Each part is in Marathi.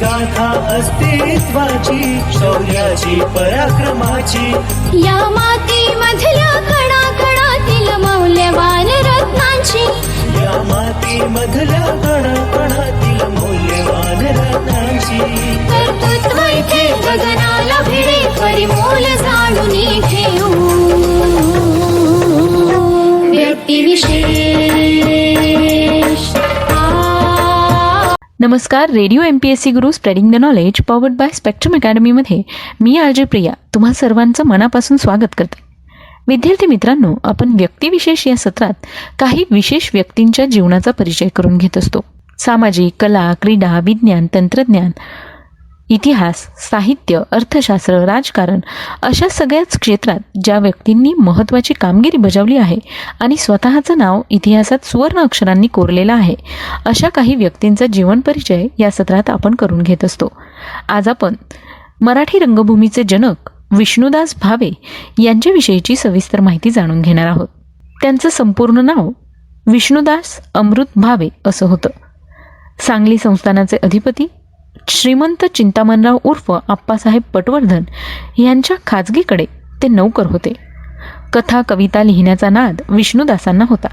गाथा अस्तित्वाची शौर्याची पराक्रमाची. या मातीमधल्या कणा कणातील मौल्यवान नमस्कार radio M P S C Guru spreading the knowledge powered by Spectrum अकॅडमीमध्ये मी आर जे प्रिया तुम्हा सर्वांचं मनापासून स्वागत करते. विद्यार्थी मित्रांनो आपण व्यक्तिविशेष या सत्रात काही विशेष व्यक्तींच्या जीवनाचा परिचय करून घेत असतो. सामाजिक कला क्रीडा विज्ञान तंत्रज्ञान इतिहास साहित्य अर्थशास्त्र राजकारण अशा सगळ्याच क्षेत्रात ज्या व्यक्तींनी महत्त्वाची कामगिरी बजावली आहे आणि स्वतःचं नाव इतिहासात सुवर्ण अक्षरांनी कोरलेलं आहे अशा काही व्यक्तींचा जीवन परिचय या सत्रात आपण करून घेत असतो. आज आपण मराठी रंगभूमीचे जनक विष्णुदास भावे यांच्याविषयीची सविस्तर माहिती जाणून घेणार आहोत. त्यांचं संपूर्ण नाव विष्णुदास अमृत भावे असं होतं. सांगली संस्थानाचे अधिपती श्रीमंत चिंतामणराव उर्फ आप्पासाहेब पटवर्धन यांच्या खाजगीकडे ते नौकर होते. कथा कविता लिहिण्याचा नाद विष्णुदासांना होता.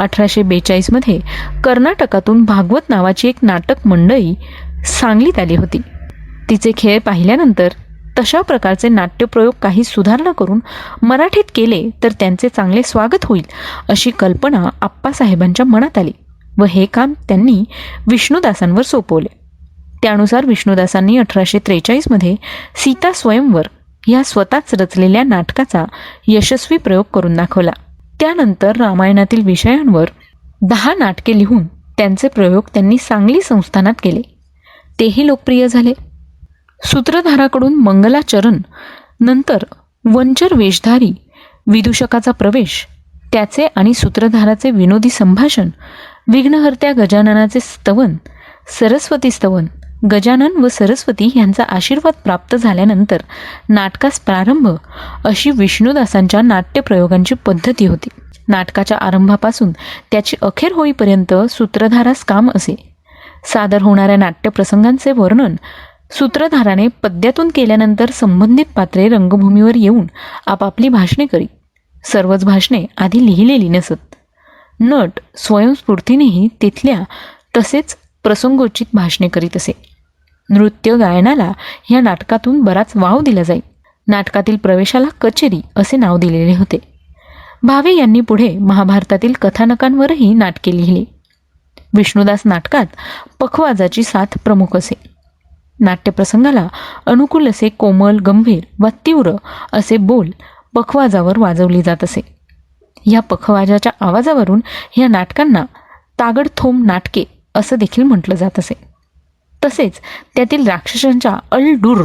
अठराशे बेचाळीसमध्ये कर्नाटकातून भागवत नावाची एक नाटक मंडळी सांगलीत आली होती. तिचे खेळ पाहिल्यानंतर तशा प्रकारचे नाट्यप्रयोग काही सुधारणा करून मराठीत केले तर त्यांचे चांगले स्वागत होईल अशी कल्पना आप्पासाहेबांच्या मनात आली व हे काम त्यांनी विष्णुदासांवर सोपवले. त्यानुसार विष्णुदासांनी अठराशे त्रेचाळीसमध्ये सीता स्वयंवर ह्या स्वतःच रचलेल्या नाटकाचा यशस्वी प्रयोग करून दाखवला. त्यानंतर रामायणातील विषयांवर दहा नाटके लिहून त्यांचे प्रयोग त्यांनी सांगली संस्थानात केले. तेही लोकप्रिय झाले. सूत्रधाराकडून मंगलाचरण नंतर वंचर वेशधारी विदूषकाचा प्रवेश त्याचे आणि सूत्रधाराचे विनोदी संभाषण विघ्नहर्त्या गजाननाचे स्तवन सरस्वती स्तवन गजानन व सरस्वती यांचा आशीर्वाद प्राप्त झाल्यानंतर नाटकास प्रारंभ अशी विष्णुदासांच्या नाट्यप्रयोगांची पद्धती होती. नाटकाच्या आरंभापासून त्याची अखेर होईपर्यंत सूत्रधारास काम असे. सादर होणाऱ्या नाट्यप्रसंगांचे वर्णन सूत्रधाराने पद्यातून केल्यानंतर संबंधित पात्रे रंगभूमीवर येऊन आपापली भाषणे करी. सर्वच भाषणे आधी लिहिलेली नसत. नट स्वयंस्फूर्तीनेही तिथल्या तसेच प्रसंगोचित भाषणे करीत असे. नृत्य गायनाला ह्या नाटकातून बराच वाव दिला जाईल नाटकातील प्रवेशाला कचेरी असे नाव दिलेले होते. भावे यांनी पुढे महाभारतातील कथानकांवरही नाटके लिहिली. विष्णुदास नाटकात पखवाजाची साथ प्रमुख असे. नाट्यप्रसंगाला अनुकूल असे कोमल गंभीर व तीव्र असे बोल पखवाजावर वाजवली जात असे. या पखवाजाच्या आवाजावरून या नाटकांना तागडथोम नाटके असं देखील म्हटलं जात असे. तसेच त्यातील राक्षसांच्या अल डुर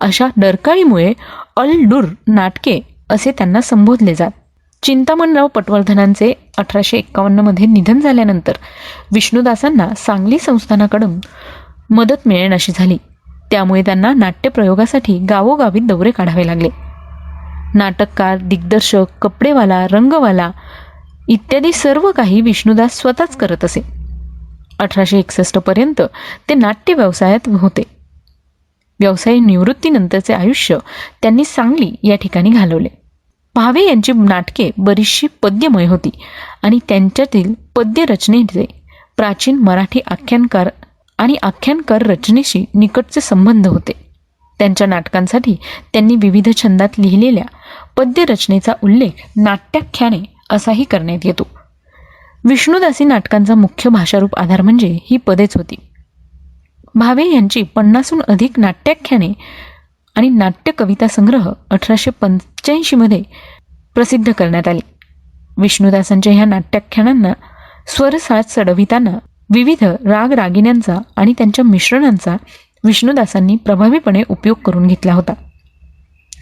अशा डरकाळीमुळे अलडूर नाटके असे त्यांना संबोधले जात. चिंतामणराव पटवर्धनांचे अठराशे एक्कावन्नमध्ये निधन झाल्यानंतर विष्णुदासांना सांगली संस्थानाकडून मदत मिळेनाशी झाली. त्यामुळे त्यांना नाट्यप्रयोगासाठी गावोगावी दौरे काढावे लागले. नाटककार दिग्दर्शक कपडेवाला रंगवाला इत्यादी सर्व काही विष्णुदास स्वतःच करत असे. अठराशे एकसष्टपर्यंत ते नाट्य व्यवसायात होते. व्यवसाय निवृत्तीनंतरचे आयुष्य त्यांनी सांगली या ठिकाणी घालवले. भावे यांची नाटके बरीचशी पद्यमय होती आणि त्यांच्यातील पद्यरचनेचे प्राचीन मराठी आख्यानकार आणि आख्यानकार रचनेशी निकटचे संबंध होते. त्यांच्या नाटकांसाठी त्यांनी विविध छंदात लिहिलेल्या पद्यरचनेचा उल्लेख नाट्याख्याने असाही करण्यात येतो. विष्णुदासी नाटकांचा मुख्य भाषारूप आधार म्हणजे ही पदेच होती. भावे यांची पन्नासहून अधिक नाट्याख्याने आणि नाट्य कविता संग्रह अठराशे पंच्याऐंशीमध्ये प्रसिद्ध करण्यात आले. विष्णुदासांच्या ह्या नाट्याख्यानांना स्वरसाज चढविताना विविध राग रागिण्यांचा आणि त्यांच्या मिश्रणांचा विष्णुदासांनी प्रभावीपणे उपयोग करून घेतला होता.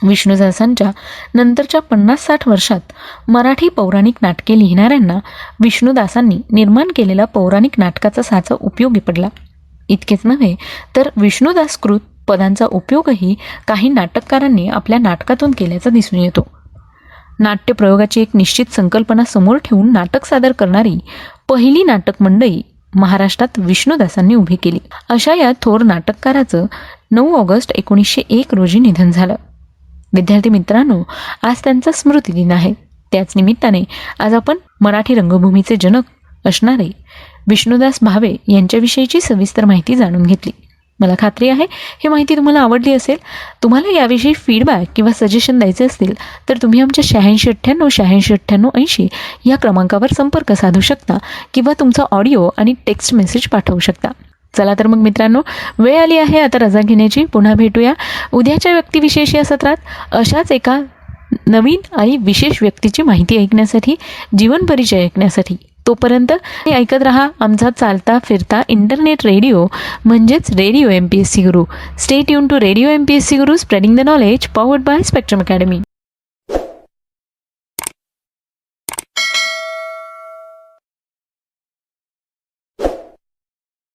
विष्णुदासांच्या नंतरच्या पन्नास साठ वर्षात मराठी पौराणिक नाटके लिहिणाऱ्यांना विष्णुदासांनी निर्माण केलेला पौराणिक नाटकाचा साचा उपयोगी पडला. इतकेच नव्हे तर विष्णुदासकृत पदांचा उपयोगही काही नाटककारांनी आपल्या नाटकातून केल्याचा दिसून येतो. नाट्यप्रयोगाची एक निश्चित संकल्पना समोर ठेवून नाटक सादर करणारी पहिली नाटक मंडळी महाराष्ट्रात विष्णुदासांनी उभी केली. अशा या थोर नाटककाराचं नऊ ऑगस्ट एकोणीसशे एक रोजी निधन झालं. विद्यार्थी मित्रांनो आज त्यांचा स्मृतिदिन आहे. त्याच निमित्ताने आज आपण मराठी रंगभूमीचे जनक असणारे विष्णुदास भावे यांच्याविषयीची सविस्तर माहिती जाणून घेतली. मला खात्री आहे ही माहिती तुम्हाला आवडली असेल. तुम्हाला याविषयी फीडबॅक किंवा सजेशन द्यायचे असतील तर तुम्ही आमच्या शहाऐंशी अठ्ठ्याण्णव शहाऐंशी अठ्ठ्याण्णव ऐंशी या क्रमांकावर संपर्क साधू शकता किंवा तुमचा ऑडिओ आणि टेक्स्ट मेसेज पाठवू शकता. चला तर मग मित्रांनो वेळ आली आहे आता रजा घेण्याची. पुन्हा भेटूया. उद्याच्या व्यक्तिविशेष या सत्रात अशाच एका नवीन आणि विशेष व्यक्तीची माहिती ऐकण्यासाठी जीवन परिचय ऐकण्यासाठी. तोपर्यंत ऐकत रहा. आमचा चालता फिरता इंटरनेट रेडिओ म्हणजेच radio M P S C guru. Stay युन to radio M P S C guru spreading the knowledge powered by spectrum academy